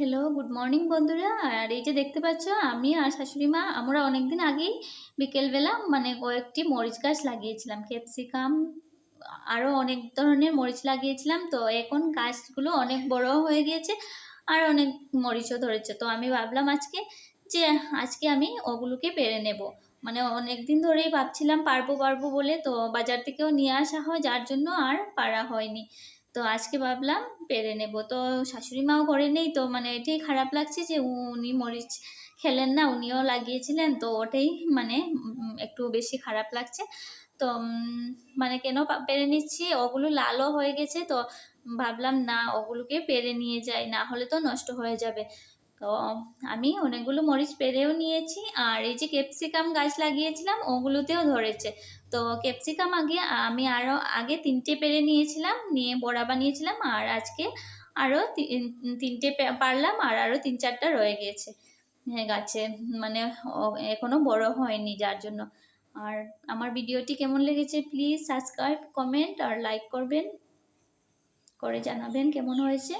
Hello good morning বন্ধুরা। আর এই যে দেখতে পাচ্ছ, আমি আর শাশুড়ি মা, আমরা অনেকদিন আগেই বিকেলবেলা মানে কয়েকটি মরিচ গাছ লাগিয়েছিলাম, ক্যাপসিকাম আরও অনেক ধরনের মরিচ লাগিয়েছিলাম। তো এখন গাছগুলো অনেক বড় হয়ে গিয়েছে, আর অনেক মরিচও ধরেছে। তো আমি ভাবলাম আজকে যে, আজকে আমি ওগুলোকে পেরে নেব। মানে অনেক দিন ধরেই ভাবছিলাম পারব পারব বলে, তো বাজার থেকেও নিয়ে আসা হয়, যার জন্য আর পারা হয়নি। তো আজকে ভাবলাম পেরে নেব। তো শাশুড়ি মাও ঘরে নেই তো মানে এটাই খারাপ লাগছে যে উনি মরিচ খেলেন না, উনিও লাগিয়েছিলেন তো ওটাই মানে একটু বেশি খারাপ লাগছে। তো মানে কেন পেরে নিচ্ছি? ওগুলো লালও হয়ে গেছে তো ভাবলাম না, ওগুলোকে পেরে নিয়ে যাই, না হলে তো নষ্ট হয়ে যাবে। তো আমি অনেকগুলো মরিচ পেরেও নিয়েছি, আর এই যে ক্যাপসিকাম গাছ লাগিয়েছিলাম ওগুলোতেও ধরেছে। তো ক্যাপসিকাম আগে, আমি আরও আগে তিনটে পেরে নিয়েছিলাম, নিয়ে বড়া বানিয়েছিলাম, আর আজকে আরও তিনটে পারলাম, আর আরও তিন চারটা রয়ে গিয়েছে হ্যাঁ গাছে। মানে এখনও বড় হয়নি যার জন্য। আর আমার ভিডিওটি কেমন লেগেছে প্লিজ সাবস্ক্রাইব, কমেন্ট, আর লাইক করবেন, করে জানাবেন কেমন হয়েছে।